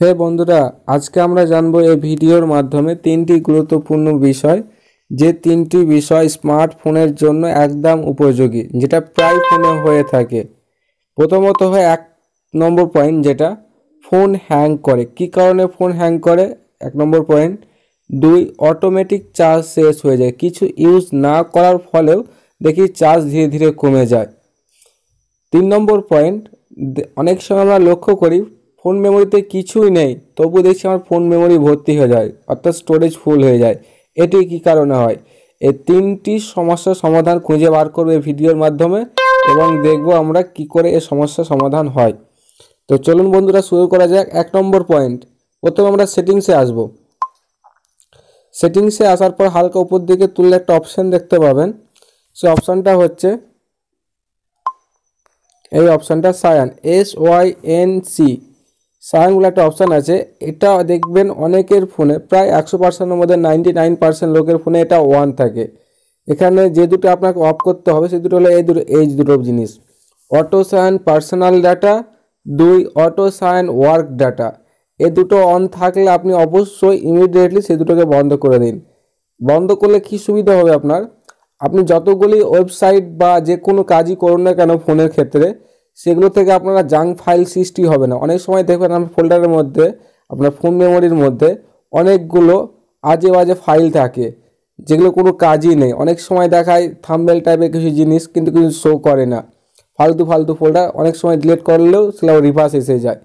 হে বন্ধুরা, আজকে আমরা জানব এই ভিডিওর মাধ্যমে তিনটি গুরুত্বপূর্ণ বিষয়, যে তিনটি বিষয় স্মার্টফোনের জন্য একদম উপযোগী, যেটা প্রায় ফোনে হয়ে থাকে। প্রথমত হয় এক নম্বর পয়েন্ট, যেটা ফোন হ্যাং করে। কি কারণে ফোন হ্যাং করে? এক নম্বর পয়েন্ট, দুই, অটোমেটিক চার্জ শেষ হয়ে যায়। কিছু ইউজ না করার ফলেও দেখি চার্জ ধীরে ধীরে কমে যায়। তিন নম্বর পয়েন্ট অনেক সময় আমরা লক্ষ্য করি ফোন মেমোরিতে কিছুই নেই, তবু দেখছি আমার ফোন মেমোরি ভর্তি হয়ে যায়, অর্থাৎ স্টোরেজ ফুল হয়ে যায়। এটি কী কারণে হয়? এই তিনটি সমস্যার সমাধান খুঁজে বার করবে ভিডিওর মাধ্যমে এবং দেখব আমরা কি করে এ সমস্যার সমাধান হয়। তো চলুন বন্ধুরা, শুরু করা যাক। এক নম্বর পয়েন্ট প্রথমে আমরা সেটিংসে আসব। সেটিংসে আসার পর হালকা উপর দিকে তুললে একটা অপশান দেখতে পাবেন। সে অপশানটা হচ্ছে এই অপশানটা sync S Y N C sync বলে একটা অপশান আছে। এটা দেখবেন অনেকের ফোনে প্রায় একশো পার্সেন্টের মধ্যে নাইনটি নাইন পার্সেন্ট লোকের ফোনে এটা ওয়ান থাকে। এখানে যে দুটো আপনাকে অফ করতে হবে, সে দুটো হলো এই দুটো এই দুটো জিনিস। অটো সায়ান পার্সোনাল ডাটা দুই অটো সায়ান ওয়ার্ক ডাটা এ দুটো অন থাকলে আপনি অবশ্যই ইমিডিয়েটলি সে দুটোকে বন্ধ করে দিন। বন্ধ করলে কি সুবিধা হবে আপনার? আপনি যতগুলি ওয়েবসাইট বা যে কোনো কাজই করুন না কেন ফোনের ক্ষেত্রে সেগুলো থেকে আপনারা জাঙ্ক ফাইল সৃষ্টি হবে না। অনেক সময় দেখবেন আপনার ফোল্ডারের মধ্যে, আপনার ফোন মেমোরির মধ্যে অনেকগুলো আজে বাজে ফাইল থাকে, যেগুলো কোনো কাজই নেই। অনেক সময় দেখায় থাম্বেল টাইপের কিছু জিনিস, কিন্তু কিছু শো করে না। ফালতু ফালতু ফোল্ডার অনেক সময় ডিলিট করলেও সেটা রিভার্স এসে যায়।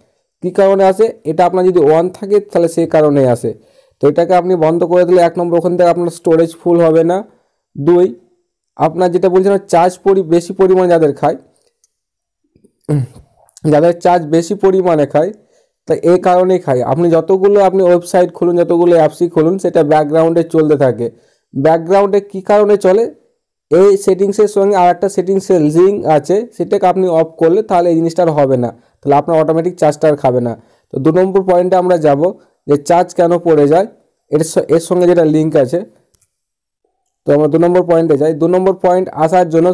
কী কারণে আসে? এটা আপনার যদি ওয়ান থাকে, তাহলে সেই কারণেই আসে। তো এটাকে আপনি বন্ধ করে দিলে এক নম্বর, ওখান থেকে আপনার স্টোরেজ ফুল হবে না। দুই, আপনার যেটা বলছেন চার্জ পরি বেশি পরিমাণে যাদের খায় যাদের চার্জ বেশি পরিমাণে খায়, তা এই কারণেই খায়। আপনি যতগুলো আপনি ওয়েবসাইট খুলুন, যতগুলো অ্যাপসই খুলুন, সেটা ব্যাকগ্রাউন্ডে চলতে থাকে। ব্যাকগ্রাউন্ডে কী কারণে চলে? এই সেটিংসের সঙ্গে আর একটা সেটিংসের লিঙ্ক আছে, সেটাকে আপনি অফ করলে তাহলে এই জিনিসটা আর হবে না। তাহলে আপনার অটোমেটিক চার্জটা আর খাবে না। তো দু নম্বর পয়েন্টে আমরা যাব যে চার্জ কেন পড়ে যায়, এর এর সঙ্গে যেটা লিঙ্ক আছে, তো আমরা দু নম্বর পয়েন্টে যাই। দু নম্বর পয়েন্ট আসার জন্য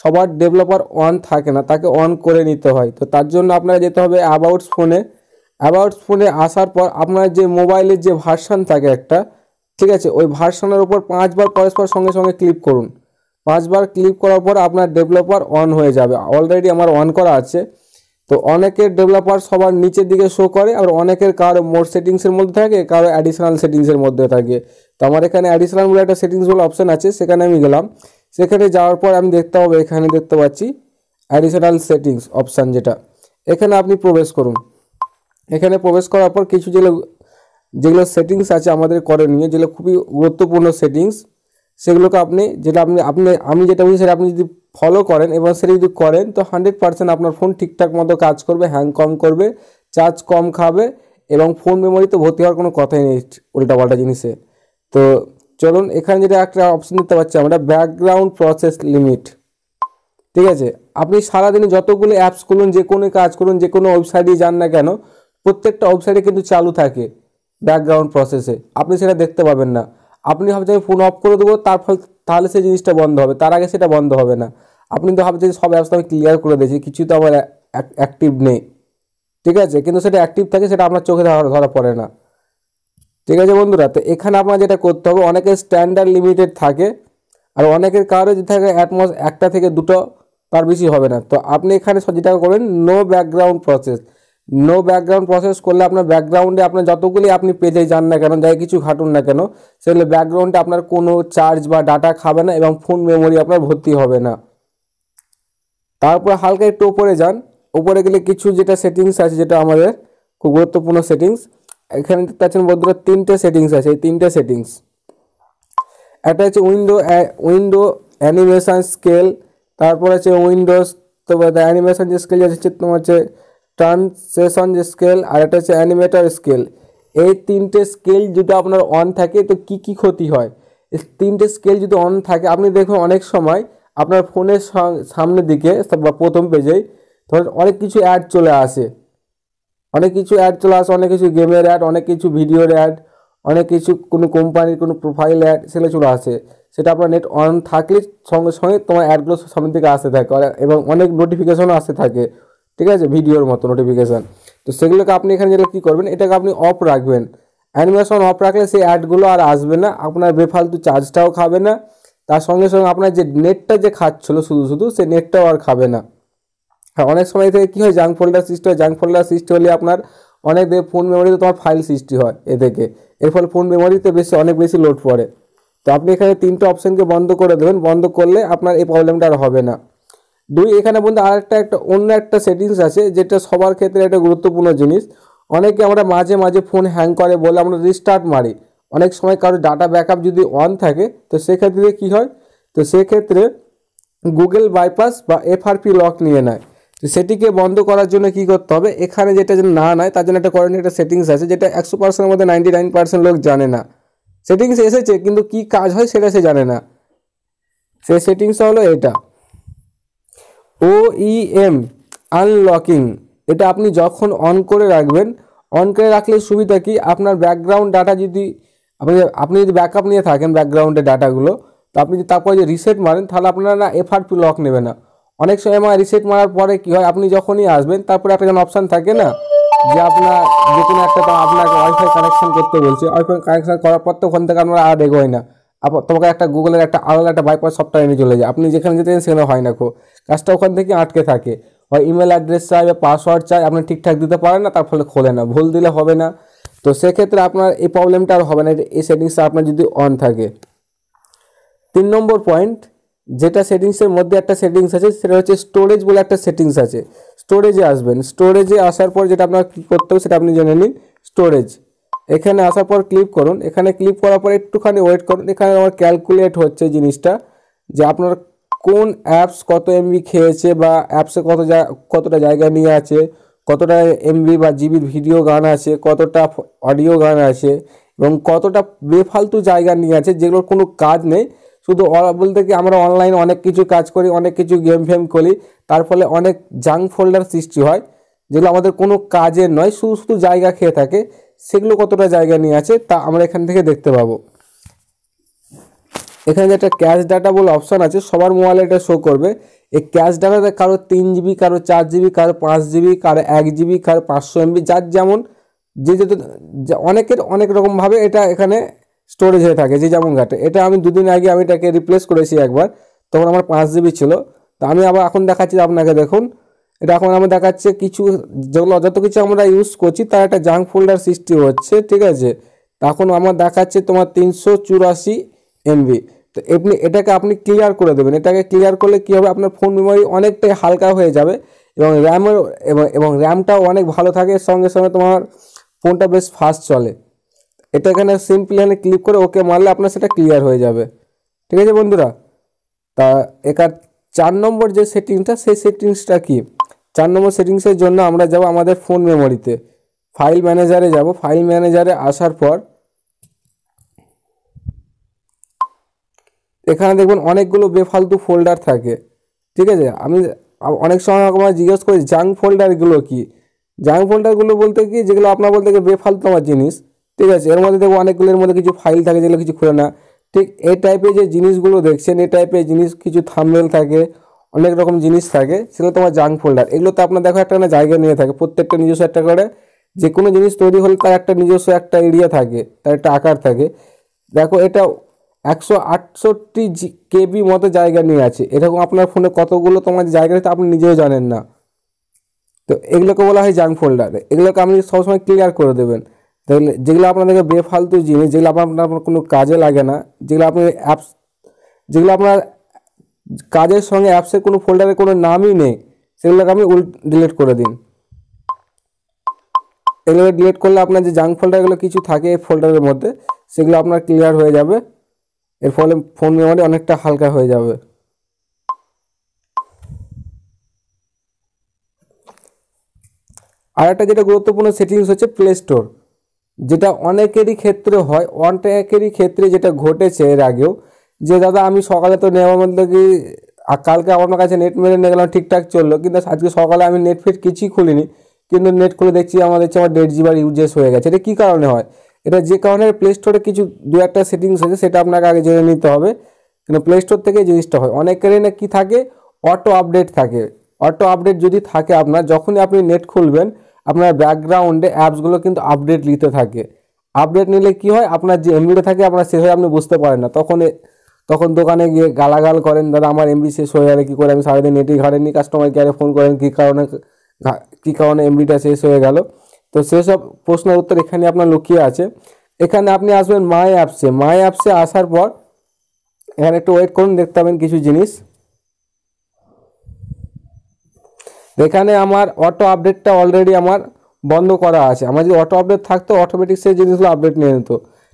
সবার ডেভেলপার অন থাকে না, তাকে অন করে নিতে হয়। তো তার জন্য আপনাকে যেতে হবে অ্যাবাউটস ফোনে অ্যাবাউটস ফোনে আসার পর আপনার যে মোবাইলের যে ভার্সান থাকে একটা, ঠিক আছে? ওই ভার্সানের উপর পাঁচবার পরস্পর সঙ্গে সঙ্গে ক্লিক করুন। পাঁচবার ক্লিক করার পর আপনার ডেভেলপার অন হয়ে যাবে। অলরেডি আমার অন করা আছে। তো অনেকের ডেভেলপার সবার নিচের দিকে শো করে, আর অনেকের কারও মোর সেটিংসের মধ্যে থাকে, কারও অ্যাডিশনাল সেটিংসের মধ্যে থাকে। তো আমার এখানে অ্যাডিশনাল বলে একটা সেটিংস বলে অপশান আছে, সেখানে আমি গেলাম। সেখানে যাওয়ার পর আমি দেখতে পাবো, এখানে দেখতে পাচ্ছি অ্যাডিশনাল সেটিংস অপশান যেটা। এখানে আপনি প্রবেশ করুন। এখানে প্রবেশ করার পর কিছু যেগুলো যেগুলো সেটিংস আছে আমাদের করণীয় যেগুলো খুবই গুরুত্বপূর্ণ সেটিংস সেগুলোকে আপনি, যেটা আপনি আপনি, আমি যেটা বলছি সেটা আপনি যদি ফলো করেন এবং সেটা যদি করেন, তো হান্ড্রেড পার্সেন্ট আপনার ফোন ঠিকঠাক মতো কাজ করবে হ্যাং কম করবে চার্জ কম খাবে এবং ফোন মেমোরিতে ভর্তি হওয়ার কোনো কথাই নেই উল্টাপাল্টা জিনিসে। তো চলুন এখানে যেটা একটা অপশন দিতে পারছি আমরা ব্যাকগ্রাউন্ড প্রসেস লিমিট ঠিক আছে? আপনি সারাদিনে যতগুলো অ্যাপস খুলুন, যে কোনো কাজ করুন, যে কোনো ওয়েবসাইটে যান না কেন, প্রত্যেকটা ওয়েবসাইটে কিন্তু চালু থাকে ব্যাকগ্রাউন্ড প্রসেসে আপনি সেটা দেখতে পাবেন না। আপনি ভাবছেন আমি ফোন অফ করে দেবো, তার ফল তাহলে সেই জিনিসটা বন্ধ হবে। তার আগে সেটা বন্ধ হবে না। আপনি তো ভাবছেন সব অ্যাপস আমি ক্লিয়ার করে দিয়েছি, কিছু তো আমার অ্যাক্টিভ নেই। ঠিক আছে? কিন্তু সেটা অ্যাক্টিভ থাকে, সেটা আপনার চোখে ধরা ধরা পড়ে না। ঠিক আছে বন্ধুরা, তো এখানে আপনার যেটা করতে হবে, অনেকের স্ট্যান্ডার্ড লিমিটেড থাকে আর অনেকের কারও যদি থাকে অ্যাটমস একটা থেকে দুটো তার বেশি হবে না। তো আপনি এখানে যেটা করবেন no background process no background process করলে আপনার ব্যাকগ্রাউন্ডে আপনার যতগুলি আপনি পেজে যান না কেন, যাই কিছু ঘাটুন না কেন, সেগুলো ব্যাকগ্রাউন্ডে আপনার কোনো চার্জ বা ডাটা খাবে না এবং ফোন মেমোরি আপনার ভর্তি হবে না। তারপর হালকা একটু উপরে যান, উপরে গেলে কিছু যেটা সেটিংস আছে, যেটা আমাদের খুব গুরুত্বপূর্ণ সেটিংস এখানে দেখতে পাচ্ছেন বন্ধুরা তিনটে সেটিংস আছে, এই তিনটে সেটিংস একটা হচ্ছে উইন্ডো উইন্ডো অ্যানিমেশন স্কেল তারপর আছে উইন্ডোজ তো অ্যানিমেশন যে স্কেল আছে তোমার হচ্ছে ট্রান্সেশন যে স্কেল আর একটা হচ্ছে অ্যানিমেটার স্কেল এই তিনটে স্কেল যদি আপনার অন থাকে, তো কি কি ক্ষতি হয়? তিনটে স্কেল যদি অন থাকে, আপনি দেখুন অনেক সময় আপনার ফোনের সামনের দিকে, বা প্রথম পেজেই ধরেন অনেক কিছু অ্যাড চলে আসে। অনেক কিছু অ্যাড চলে আসে, অনেক কিছু গেমের অ্যাড অনেক কিছু ভিডিওর অ্যাড অনেক কিছু কোনো কোম্পানির কোনো প্রোফাইল অ্যাড সেগুলো চলে আসে। সেটা আপনার নেট অন থাকলে সঙ্গে সঙ্গে তোমার অ্যাডগুলো সামনের দিকে আসতে থাকে এবং অনেক নোটিফিকেশনও আসতে থাকে। ঠিক আছে? ভিডিওর মতো নোটিফিকেশান তো সেগুলোকে আপনি এখানে যেটা কী করবেন, এটাকে আপনি অফ রাখবেন। অ্যানিমেশন অফ রাখলে সেই অ্যাডগুলো আর আসবে না, আপনার বেফালতু চার্জটাও খাবে না। তার সঙ্গে সঙ্গে আপনার যে নেটটা যে খাচ্ছিলো শুধু শুধু, সেই নেটটাও আর খাবে না। হ্যাঁ অনেক সময় থেকে কী হয় জাঙ্ক ফোল্ডার সৃষ্টি হয় জাঙ্ক ফোল্ডার সৃষ্টি হলে আপনার অনেক ফোন মেমোরিতে তোমার ফাইল সৃষ্টি হয় এ থেকে। এর ফলে ফোন মেমোরিতে বেশি, অনেক বেশি লোড পড়ে। তো আপনি এখানে তিনটে অপশানকে বন্ধ করে দেবেন। বন্ধ করলে আপনার এই প্রবলেমটা আর হবে না। দুই, এখানে বন্ধু আরেকটা একটা, অন্য একটা সেটিংস আছে, যেটা সবার ক্ষেত্রে একটা গুরুত্বপূর্ণ জিনিস। অনেকে আমরা মাঝে মাঝে ফোন হ্যাং করে বলে আমরা রিস্টার্ট মারি। অনেক সময় কারও ডাটা ব্যাকআপ যদি অন থাকে, তো সেক্ষেত্রে কী হয়? তো সেক্ষেত্রে গুগল বাইপাস বা এফআরপি লক নিয়ে নেয়। তো সেটিকে বন্ধ করার জন্য কি করতে হবে? এখানে যেটা না নেয়, তার জন্য একটা একটা সেটিংস আছে, যেটা একশো পার্সেন্টের মধ্যে নাইনটি নাইন পার্সেন্ট লোক জানে না। সেটিংস এসেছে, কিন্তু কি কাজ হয় সেটা সে জানে না। সে সেটিংসটা হলো এটা। ও এম আনলকিং এটা আপনি যখন অন করে রাখবেন অন করে রাখলে সুবিধা কি? আপনার ব্যাকগ্রাউন্ড ডাটা যদি, আপনি আপনি যদি ব্যাকআপ নিয়ে থাকেন ব্যাকগ্রাউন্ডের ডাটাগুলো তো আপনি যদি তারপরে যে রিসেট মারেন, তাহলে আপনারা না এফআরপি লক নেবে না। অনেক সময় আমার রিসেট মারার পরে কী হয়, আপনি যখনই আসবেন, তারপরে একটা যেন অপশান থাকে না যে আপনার যে কোনো একটা আপনাকে ওয়াইফাই কানেকশন করতে বলছে। ওয়াইফাই কানেকশন করার পর তো ওখান থেকে আপনার আর এগোয় না। তোমাকে একটা গুগলের একটা আলাদা একটা বাইপাস সফটওয়্যার এনে চলে যায়। আপনি যেখানে যেতেন সেখানে হয় না খো। কাজটা ওখান থেকে আটকে থাকে। হয় ইমেল অ্যাড্রেস চাই বা পাসওয়ার্ড চাই, আপনি ঠিকঠাক দিতে পারেন না, তার ফলে খোলে না। ভুল দিলে হবে না। তো সেক্ষেত্রে আপনার এই প্রবলেমটা আর হবে না। এই সেটিংসটা আপনার যদি অন থাকে। তিন নম্বর পয়েন্ট যেটা সেটিংসের মধ্যে একটা সেটিংস আছে, সেটা হচ্ছে স্টোরেজ বলে একটা সেটিংস আছে। স্টোরেজে আসবেন। স্টোরেজে আসার পর যেটা আপনার কী করতে হবে, সেটা আপনি জেনে নিন। স্টোরেজ এখানে আসার পর ক্লিক করুন। এখানে ক্লিক করার পর একটুখানি ওয়েট করুন। এখানে আমার ক্যালকুলেট হচ্ছে জিনিসটা, যে আপনার কোন অ্যাপস কত এমবি খেয়েছে বা অ্যাপসে কত কতটা জায়গা নিয়ে আছে, কতটা এমবি বা জিবির ভিডিও গান আছে, কতটা অডিও গান আছে এবং কতটা বেফালতু জায়গা নিয়ে আছে, যেগুলোর কোনো কাজ নেই। শুধু বলতে কি আমরা অনলাইনে অনেক কিছু কাজ করি, অনেক কিছু গেম ফেম করি তার ফলে অনেক জাঙ্ক ফোল্ডার সৃষ্টি হয়, যেগুলো আমাদের কোনো কাজের নয়, শুধু শুধু জায়গা খেয়ে থাকে। সেগুলো কতটা জায়গা নিয়ে আছে তা আমরা এখান থেকে দেখতে পাবো। এখানে যে একটা ক্যাশ ডাটা বলে অপশান আছে, সবার মোবাইলে এটা শো করবে। এই ক্যাশ ডাটাতে কারও তিন জিবি কারও চার জিবি কারও পাঁচ জিবি কারও এক জিবি কারও পাঁচশো এমবি যার যেমন, যে যেহেতু অনেকের অনেক রকমভাবে এটা এখানে স্টোরেজ হয়ে থাকে, যে যেমন ঘাটে। এটা আমি দুদিন আগে আমি এটাকে রিপ্লেস করেছি একবার, তখন আমার পাঁচ জিবি ছিল। তো আমি আবার এখন দেখাচ্ছি, আপনাকে দেখুন। এটা এখন আমার দেখাচ্ছে কিছু, যেগুলো যত কিছু আমরা ইউজ করছি, তার একটা জাঙ্ক ফোল্ডার সৃষ্টি হচ্ছে, ঠিক আছে? তখন আমার দেখাচ্ছে তোমার তিনশো চুরাশি এমবি তো এমনি এটাকে আপনি ক্লিয়ার করে দেবেন। এটাকে ক্লিয়ার করলে কী হবে? আপনার ফোন মেমোরি অনেকটাই হালকা হয়ে যাবে এবং র্যামের এবং এবং র্যামটাও অনেক ভালো থাকে। সঙ্গে সঙ্গে তোমার ফোনটা বেশ ফাস্ট চলে। এটা এখানে সিম্পলি এখানে ক্লিক করে ওকে মারলে আপনার সেটা ক্লিয়ার হয়ে যাবে। ঠিক আছে বন্ধুরা? তা একার চার নম্বর যে সেটিংসটা সেই সেটিংসটা কি? চার নম্বর সেটিংসের জন্য আমরা যাব আমাদের ফোন মেমোরিতে ফাইল ম্যানেজারে যাব। ফাইল ম্যানেজারে আসার পর এখানে দেখবেন অনেকগুলো বেফালতু ফোল্ডার থাকে। ঠিক আছে? আমি অনেক সময় আমার জিজ্ঞেস করি জাঙ্ক ফোল্ডারগুলো কি? জাঙ্ক ফোল্ডারগুলো বলতে কি? যেগুলো আপনার বলতে গেলে বেফালতু আমার জিনিস। ঠিক আছে, এর মধ্যে দেখো অনেকগুলোর মধ্যে কিছু ফাইল থাকে যেগুলো কিছু খুলে না। ঠিক এই টাইপের যে জিনিসগুলো দেখছেন, এই টাইপের জিনিস কিছু থামবেল থাকে, অনেক রকম জিনিস থাকে, সেগুলো তোমার জাঙ্ক ফোল্ডার এগুলো তো আপনার দেখো একটা না জায়গা নিয়ে থাকে, প্রত্যেকটা নিজস্ব একটা করে। যে কোনো জিনিস তৈরি হলে তার একটা নিজস্ব একটা এরিয়া থাকে, তার একটা আকার থাকে। দেখো এটা একশো আটষট্টি কেবি মতো জায়গা নিয়ে আছে। এরকম আপনার ফোনে কতগুলো তোমার জায়গা তা আপনি নিজেও জানেন না। তো এগুলোকে বলা হয় জাঙ্ক ফোল্ডার এগুলোকে আপনি সবসময় ক্লিয়ার করে দেবেন। তাহলে যেগুলো আপনাদেরকে বেফালতু জিনিস, যেগুলো আপনার আপনার কোনো কাজে লাগে না, যেগুলো আপনি অ্যাপস যেগুলো আপনার কাজের সঙ্গে অ্যাপসের কোনো ফোল্ডারে কোনো নামই নেই, সেগুলোকে আপনি উল ডিলিট করে দিন। এগুলো ডিলিট করলে আপনার যে জাঙ্ক ফোল্ডারগুলো কিছু থাকে এই ফোল্ডারের মধ্যে, সেগুলো আপনার ক্লিয়ার হয়ে যাবে। এর ফলে ফোন মেমোরি অনেকটা হালকা হয়ে যাবে। আর একটা যেটা গুরুত্বপূর্ণ সেটিংস হচ্ছে প্লে স্টোর যেটা অনেকেরই ক্ষেত্রে হয়, অনেকেরই ক্ষেত্রে যেটা ঘটেছে এর আগেও, যে দাদা আমি সকালে তো নেওয়ার মধ্যে কি কালকে আপনার কাছে নেট মেরে নিয়ে গেলাম, ঠিকঠাক চলল, কিন্তু আজকে সকালে আমি নেট ফেট কিছুই খুলিনি, কিন্তু নেট খুলে দেখছি আমাদের দেখছি আমার দেড় জিবার ইউজেস হয়ে গেছে। এটা কী কারণে হয়? এটা যে কারণে প্লে স্টোরে কিছু দু একটা সেটিংস আছে, সেটা আপনাকে আগে জেনে নিতে হবে, কিন্তু প্লে স্টোর থেকে জিনিসটা হয়। অনেকেরই না কী থাকে? অটো আপডেট থাকে। অটো আপডেট যদি থাকে আপনার, যখনই আপনি নেট খুলবেন আপনার ব্যাকগ্রাউন্ডে অ্যাপসগুলো কিন্তু আপডেট নিতে থাকে। আপডেট নিলে কি হয়? আপনার যে এমবিটা থাকে, আপনার শেষ হয়ে আপনি বুঝতে পারেন না। তখন তখন দোকানে গিয়ে গালাগাল করেন, দাদা, আমার এমবি শেষ হয়ে যাবে কী করে? আমি সারাদিন নেটই ঘাটেনি কাস্টমার কেয়ারে ফোন করেন, কী কারণে কী কারণে এমবিটা শেষ হয়ে গেল? তো সেসব প্রশ্নের উত্তর এখানে আপনার লুকিয়ে আছে। এখানে আপনি আসবেন মাই অ্যাপসে মাই অ্যাপসে আসার পর এখানে একটু ওয়েট করুন, দেখতে পাবেন কিছু জিনিস। এখানে আমার অটো আপডেটটা অলরেডি আমার বন্ধ করা আছে। আমার যদি অটো আপডেট থাকতো অটোমেটিক সেই জিনিসগুলো আপডেট নিয়ে নিত।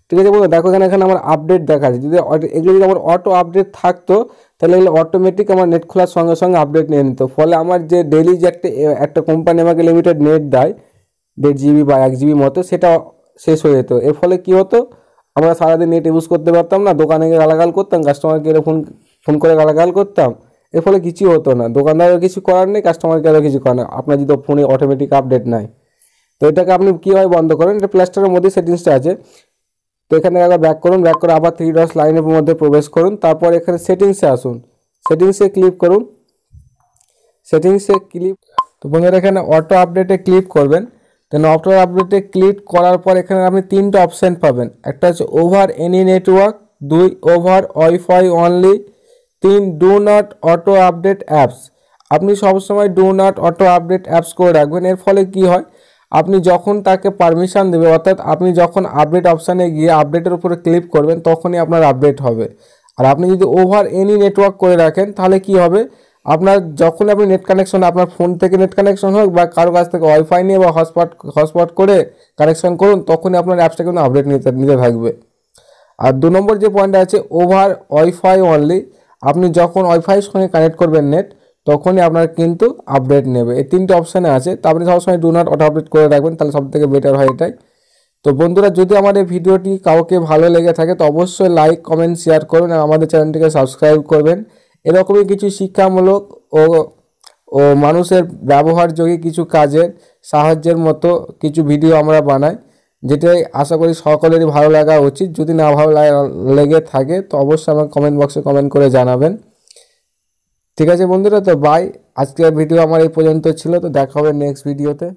ঠিক আছে বলুন দেখো এখানে এখানে আমার আপডেট দেখা দেখাচ্ছে। যদি এগুলো যদি আমার অটো আপডেট থাকতো, তাহলে এগুলো অটোমেটিক আমার নেট খোলার সঙ্গে সঙ্গে আপডেট নিয়ে নিত। ফলে আমার যে ডেলি যে একটা একটা কোম্পানি আমাকে লিমিটেড নেট দেয়, দেড় জিবি বা এক জিবি মতো, সেটা শেষ হয়ে যেত। এর ফলে কী হতো? আমরা সারাদিন নেট ইউজ করতে পারতাম না, দোকানে গিয়ে গালাগাল করতাম কাস্টমারকে ফোন ফোন করে গালাগাল করতাম। এর ফলে কিছু হতো না। দোকানদারও কিছু করার নেই কাস্টমার কেয়ারও কিছু করার নেই। আপনার যদি ফোনে অটোমেটিক আপডেট নাই, তো এটাকে আপনি কীভাবে বন্ধ করেন? এটা প্লাস্টারের মধ্যে সেটিংসটা আছে। তো এখানে একবার ব্যাক করুন ব্যাক করে আবার থ্রি ডটস লাইনের মধ্যে প্রবেশ করুন। তারপর এখানে সেটিংসে আসুন। সেটিংসে ক্লিক করুন। সেটিংসে ক্লিক তো বন্ধুরা, এখানে অটো আপডেটে ক্লিক করবেন। দেন অটো আপডেটে ক্লিক করার পর এখানে আপনি তিনটা অপশান পাবেন। একটা হচ্ছে ওভার এনি নেটওয়ার্ক দুই ওভার ওয়াইফাই অনলি তিন do not auto update apps. আপনি সবসময় do not auto update apps করে রাখবেন, এর ফলে কি হয়? আপনি যখন তাকে পারমিশন দেবে অর্থাৎ আপনি যখন আপডেট অপশানে গিয়ে আপডেটের উপরে ক্লিক করবেন, তখনই আপনার আপডেট হবে। আর আপনি যদি ওভার এনি নেটওয়ার্ক করে রাখেন, তাহলে কি হবে? আপনার যখন আপনি নেট কানেকশন আপনার ফোন থেকে নেট কানেকশন হোক বা কারও কাছ থেকে ওয়াইফাই নিয়ে বা হটস্পট হটস্পট করে কানেকশন করুন, তখনই আপনার অ্যাপসটা কিন্তু আপডেট নিতে নিতে থাকবে। আর দু নম্বর যে পয়েন্ট আছে ওভার ওয়াইফাই অনলি আপনি যখন ওয়াইফাইয়ের সঙ্গে কানেক্ট করবেন নেট তখনই আপনার কিন্তু আপডেট নেবে। এই তিনটে অপশানে আছে। তো আপনি সবসময় ডু নট অটো আপডেট করে রাখবেন, তাহলে সব থেকে বেটার হয় এটাই। তো বন্ধুরা, যদি আমার এই ভিডিওটি কাউকে ভালো লেগে থাকে, তো অবশ্যই লাইক কমেন্ট শেয়ার করবেন আর আমাদের চ্যানেলটিকে সাবস্ক্রাইব করবেন। এরকমই কিছু শিক্ষামূলক ও ও মানুষের ব্যবহারযোগী কিছু কাজের সাহায্যের মতো কিছু ভিডিও আমরা বানাই। যেটাই আশা করি সকলেরই ভালো লাগা উচিত। যদি না ভালো লাগা- থাকে, তো অবশ্যই আমার কমেন্ট বক্সে কমেন্ট করে জানাবেন। ঠিক আছে বন্ধুরা, তো বাই আজকের ভিডিও আমার এই পর্যন্ত ছিল, তো দেখা হবে নেক্সট ভিডিওতে